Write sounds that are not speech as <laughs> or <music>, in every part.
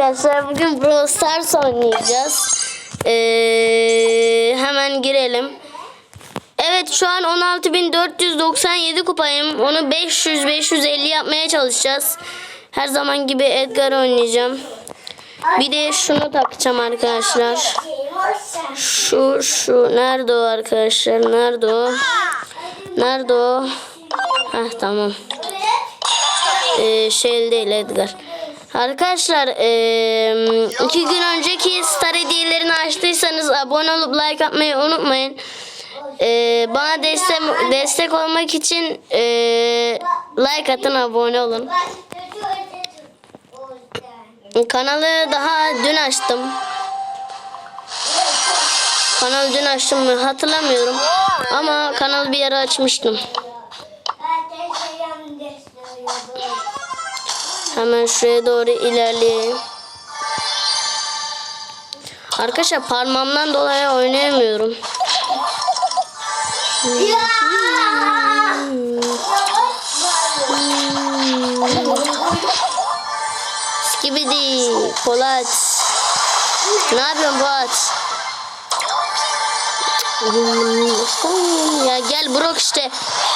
Arkadaşlar bugün Brawl Stars oynayacağız. Ee, hemen girelim. Evet şu an 16.497 kupayım. Onu 500-550 yapmaya çalışacağız. Her zaman gibi Edgar oynayacağım. Bir de şunu takacağım arkadaşlar. Şu şu nerede o arkadaşlar? Nerede o? Nerede o? Heh tamam. Ee, şey değil Edgar. Arkadaşlar eee, iki gün önceki star hediyelerini açtıysanız abone olup like atmayı unutmayın. Eee, bana destek destek olmak için eee, like atın abone olun. Kanalı daha dün açtım. Kanalı dün açtım mı hatırlamıyorum. Ama kanalı bir ara açmıştım. Hemen şuraya doğru ilerleyelim. Arkadaşlar parmağımdan dolayı oynayamıyorum. Skibidi, Polat. Ne yapıyorsun Polat? Ya gel Brock işte.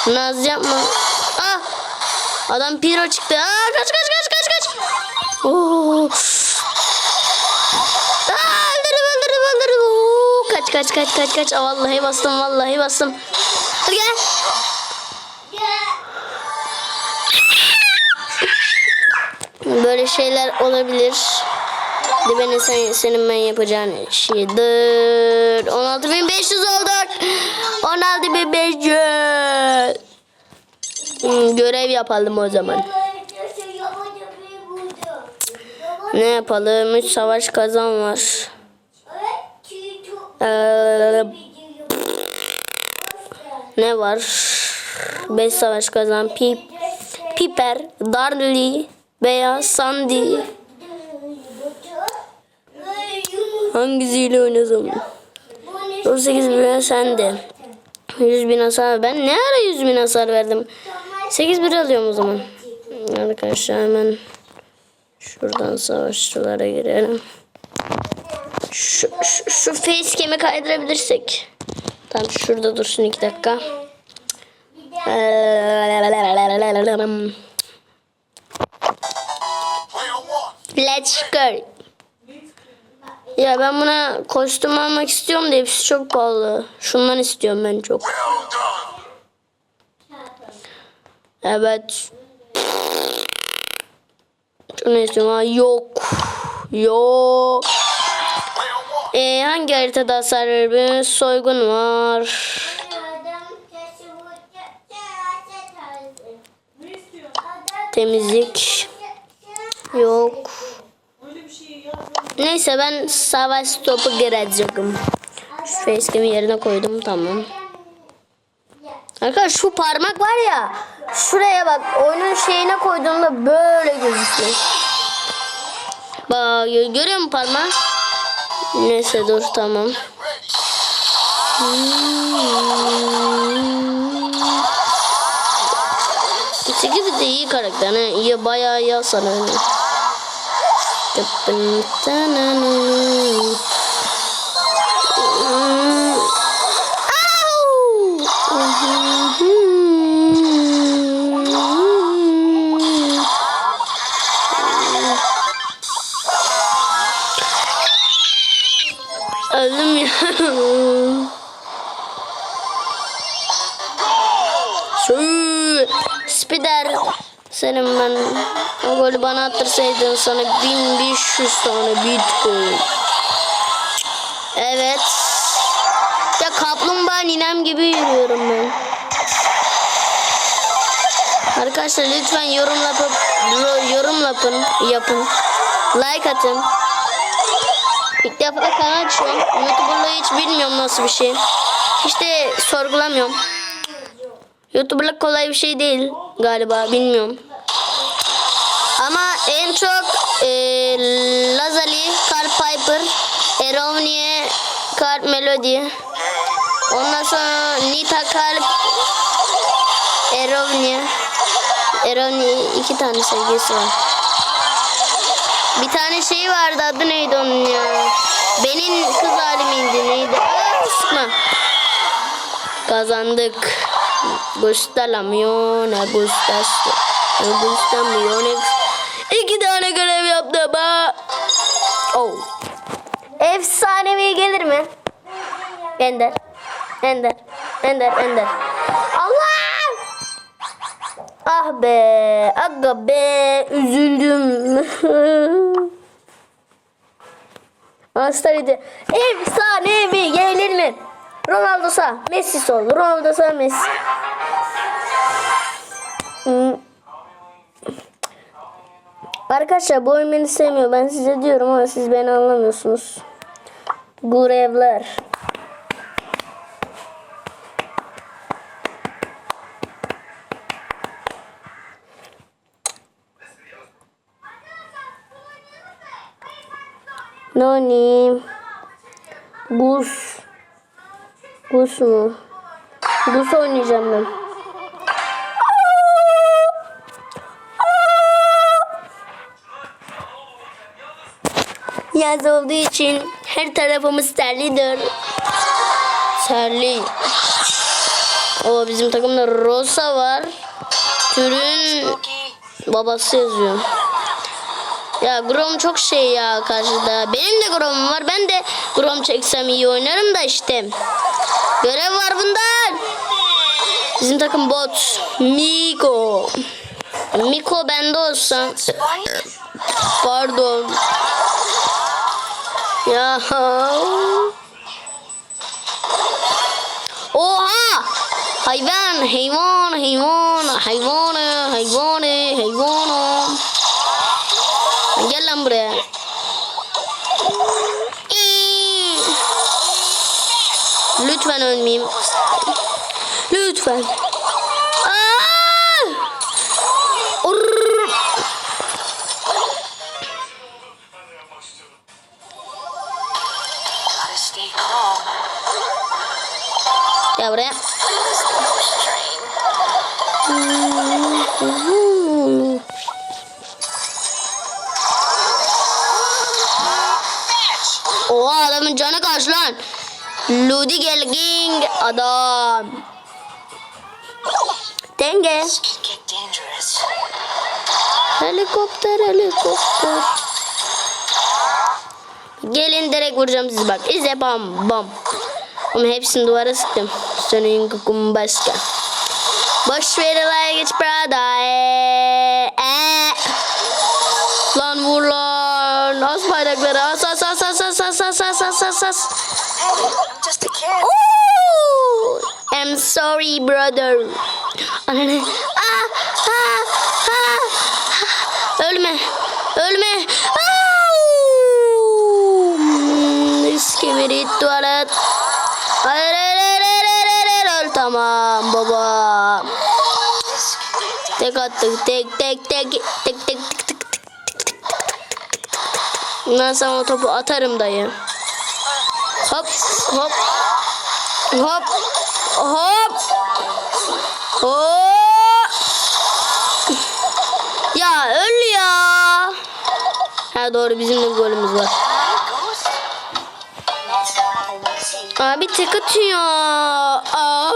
Naz yapma. Adam Piro çıktı. Aa, kaç kaç kaç kaç kaç. Oo. Aa, öldürdüm öldürdüm öldürdüm. Oo, kaç kaç kaç kaç kaç. Aa, vallahi bastım vallahi bastım. Hadi gel. Böyle şeyler olabilir. De beni sen, senin ben yapacağın şeydir. 16.500 olduk. 16.500. Görev yapalım o zaman. Ne yapalım? 3 savaş kazan var. Ee, ne var? 5 savaş kazan. Pip, Piper, Darly veya Sandy. Hangisiyle oynasam? 18 bin sende. 100 bin hasar. Ben ne ara 100 bin hasar verdim? 8 bir alıyorum o zaman. Arkadaşlar hemen şuradan savaşçılara girelim. Şu, şu, şu facecam'i kaydırabilirsek. Tamam şurada dursun 2 dakika. Let's go. Ya ben buna kostüm almak istiyorum da hepsi çok pahalı. Şundan istiyorum ben çok. Evet. Şunu istiyorum. Ha, yok. Yok. Ee, hangi haritada hasar verir? Soygun var. Temizlik. Yok. Neyse ben savaş topu gireceğim. Şu facecam'i yerine koydum tamam. Arkadaşlar şu parmak var ya. Şuraya bak oyunun şeyine koyduğumda böyle gözüküyor. Bak görüyor musun parmağı? Neyse dur tamam. Sekiz de iyi karakter. Ne? İyi bayağı iyi hasar Öldüm ya. Spider senin ben o golü bana attırsaydın sana 1500 tane bitcoin. Evet. Ya kaplumbağa ninem gibi yürüyorum ben. Arkadaşlar lütfen yorum yapıp yorum yapın, yapın. Like atın. İlk defa kanal açıyorum. YouTuber'lığı hiç bilmiyorum nasıl bir şey. De sorgulamıyorum. YouTuber'lık kolay bir şey değil galiba bilmiyorum. Ama en çok e, Lazali, Carl Piper, Erovnie, Carl Melody. Ondan sonra Nita Carl, Erovnie. Erovnie iki tane sevgilisi var. Bir tane şey vardı adı neydi onun ya? Benim kız halimiydi neydi? Aa, sıkma. Kazandık. Gusta la miona, gustas. Gusta millones. İki tane görev yaptım ha. Oh. Efsanevi gelir mi? Ender. Ender. Ender. Ender. Allah! Ah be. Aga be. Üzüldüm. <laughs> Astaridi. Efsanevi gelir mi? Ronaldo sağ. Messi sol. Ronaldo sağ. Messi. Hmm. Arkadaşlar bu oyun beni sevmiyor. Ben size diyorum ama siz beni anlamıyorsunuz. Görevler. Nani? Gus. Gus mu? Gus oynayacağım ben. Yaz olduğu için her tarafımız terlidir. Terli. O bizim takımda Rosa var. Türün babası yazıyor. Ya Grom çok şey ya karşıda. Benim de Grom'um var. Ben de Grom çeksem iyi oynarım da işte. Görev var bundan. Bizim takım bot. Miko. Miko bende olsa. Pardon. Ya. Oha! Hayvan, hayvan, hayvan, hayvanı, hayvanı, hayvanı. Gel lan buraya. Lütfen ölmeyeyim. Lütfen. Gel buraya. Hmm. Ludi Gelging adam. Denge. Helikopter helikopter. Gelin direkt vuracağım sizi bak. İzle bam bam. Ama hepsini duvara sıktım. Senin kukum başka. Boş ver olaya geç Prada. Ee, ee. Lan vur lan. As bayrakları. As as Hey, I'm just a kid. Ooh, I'm sorry brother. Anne. Ah, ah, ah. Ölme. Ölme. Hmm, İskemiri tuvalet. Hayır hayır hayır hayır hayır hayır. Öl tamam baba. This could get dangerous. Tek attık tek tek tek tek tek tek tek tek tek Ben sana topu atarım dayı. Hop hop hop hop hop. Ya öl ya. Ha doğru bizim de golümüz var. Abi tek atıyor. Aa.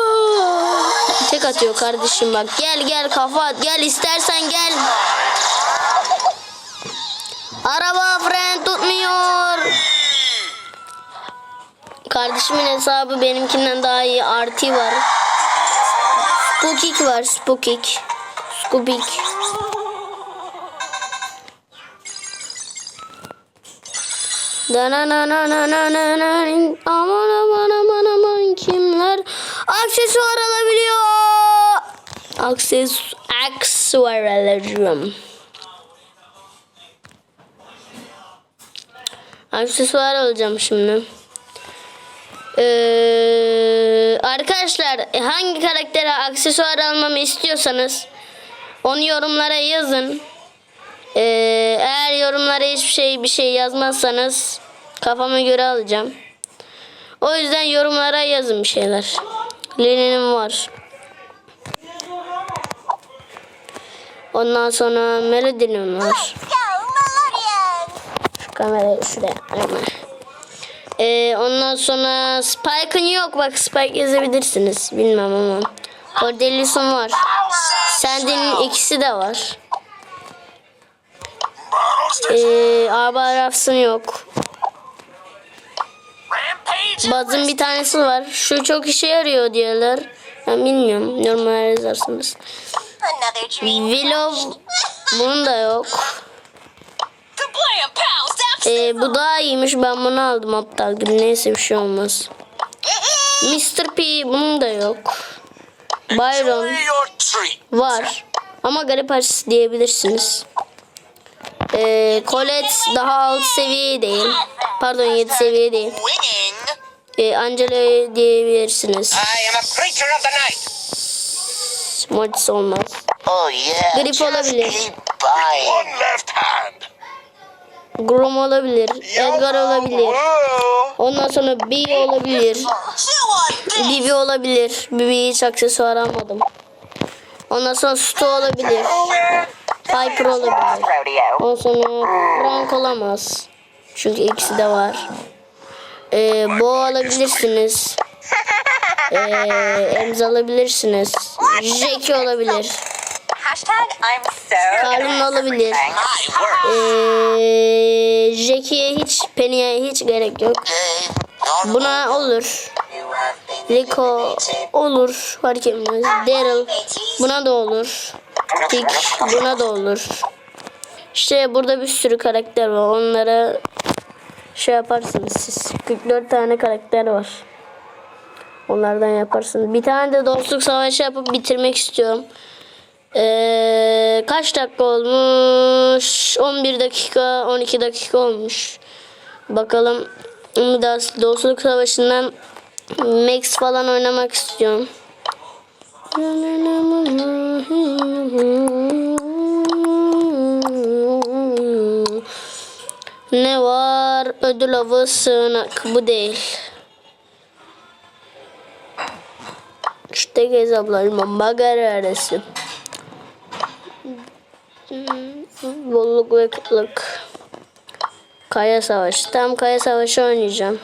Tek atıyor kardeşim bak. Gel gel kafa at. Gel istersen gel. Araba Kardeşimin hesabı benimkinden daha iyi. RT var. Spukik var. Spukik. Skubik. Dananananananan. Aman aman aman aman kimler aksesuar alabiliyor. Akses aksesuar alacağım. Aksesuar alacağım şimdi. Ee, arkadaşlar hangi karaktere aksesuar almamı istiyorsanız onu yorumlara yazın. Ee, eğer yorumlara hiçbir şey bir şey yazmazsanız kafama göre alacağım. O yüzden yorumlara yazın bir şeyler. Lenin'im var. Ondan sonra Melody'nin var. Melodians! Kamerayı şuraya. Ee, ondan sonra Spike'ın yok. Bak Spike yazabilirsiniz. Bilmem ama. Cordelus'un var. Sandy'nin ikisi de var. Ee, Arba Rafs'ın yok. Bazın bir tanesi var. Şu çok işe yarıyor diyorlar. Ben bilmiyorum. Yorumlara yazarsınız. Willow bunun da yok. Ee, bu daha iyiymiş. Ben bunu aldım aptal gibi. Neyse bir şey olmaz. Mr. P bunun da yok. Byron var. Ama garip açısı diyebilirsiniz. Ee, Colette daha alt seviye değil. Pardon 7 seviye değil. Ee, Angela diyebilirsiniz. Mortis olmaz. Oh yeah. Grip olabilir. Grom olabilir. Edgar olabilir. Ondan sonra B olabilir. Bibi olabilir. Bibi hiç aksesuar almadım. Ondan sonra Stu olabilir. Piper olabilir. Ondan sonra Frank olamaz. Çünkü ikisi de var. Ee, Bo alabilirsiniz. Ee, Emz alabilirsiniz. Jackie olabilir. Hashtag I'm so Kalın olabilir. Ee, Jackie'ye hiç, Penny'e hiç gerek yok. Buna olur. Rico olur. Fark etmez. Daryl buna da olur. Dick buna da olur. İşte burada bir sürü karakter var. Onlara şey yaparsınız siz. 44 tane karakter var. Onlardan yaparsınız. Bir tane de dostluk savaşı yapıp bitirmek istiyorum. Ee, kaç dakika olmuş? 11 dakika, 12 dakika olmuş. Bakalım. Daha dostluk savaşından Max falan oynamak istiyorum. Ne var? Ödül avı sığınak. Bu değil. İşte gez ablayla magara arası. Bolluk ve kıtlık. Kaya savaşı. Tam kaya savaşı oynayacağım.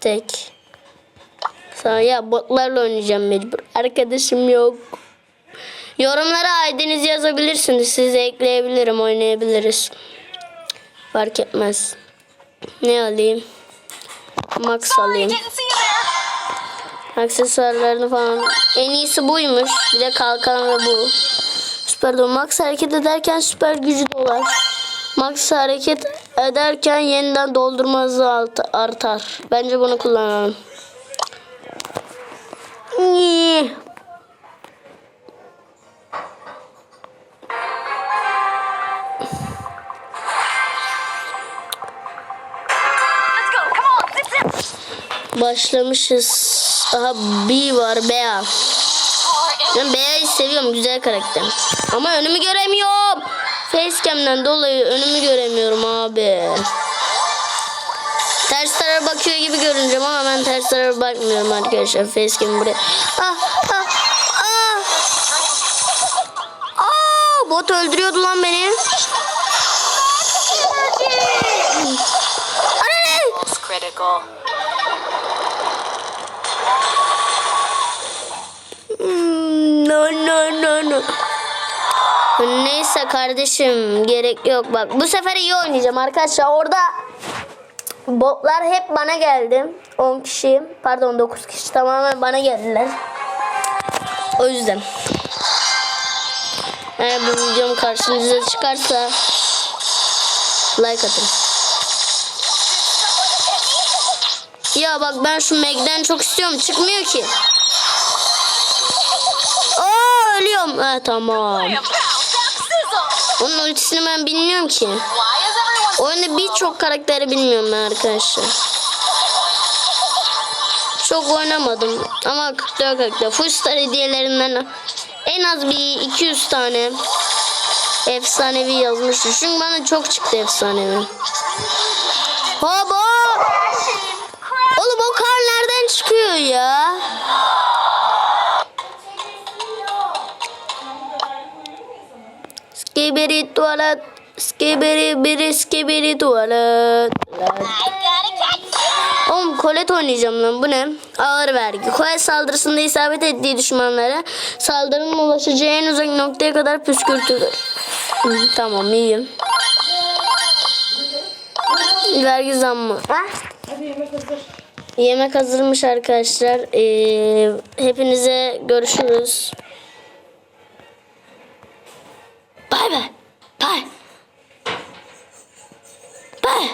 Tek. Sonra ya botlarla oynayacağım mecbur. Arkadaşım yok. Yorumlara ID'nizi yazabilirsiniz. Sizi ekleyebilirim. Oynayabiliriz. Fark etmez. Ne alayım? Max alayım. Aksesuarlarını falan. En iyisi buymuş. Bir de kalkan ve bu. Süper. Max hareket ederken süper gücü dolar. Max hareket ederken yeniden doldurma hızı artar. Bence bunu kullanalım. Zip. Başlamışız. Aha B var Bea. Ben Bea'yı seviyorum güzel karakter. Ama önümü göremiyorum. Facecam'den dolayı önümü göremiyorum abi. Ters tarafa bakıyor gibi görüneceğim ama ben ters tarafa bakmıyorum arkadaşlar. Facecam buraya. Ah ah ah. Aa, bot öldürüyordu lan beni. Critical. Hmm, No no no no. Neyse kardeşim gerek yok. Bak bu sefer iyi oynayacağım arkadaşlar. Orada botlar hep bana geldi. 10 kişi pardon 9 kişi tamamen bana geldiler. O yüzden. Eğer bu videom karşınıza çıkarsa like atın. Ya bak ben şu Meg'den çok istiyorum. Çıkmıyor ki Aa ölüyorum. Ha tamam. Onun ultisini ben bilmiyorum ki. Oyunda birçok karakteri bilmiyorum ben arkadaşlar. Çok oynamadım ama 44 karakter. Full Star hediyelerinden en az bir 200 tane efsanevi yazmıştı. Çünkü bana çok çıktı efsanevi. Hobo! Oğlum o kar nereden çıkıyor ya? Skibidi tuvalet. Skibidi bidi skibidi tuvalet. Oğlum kolet oynayacağım lan bu ne? Ağır vergi. Kolet saldırısında isabet ettiği düşmanlara saldırının ulaşacağı en uzak noktaya kadar püskürtülür. Tamam iyiyim. Vergi zammı. Yemek hazırmış arkadaşlar. Ee, hepinize görüşürüz. 拜拜拜。拜。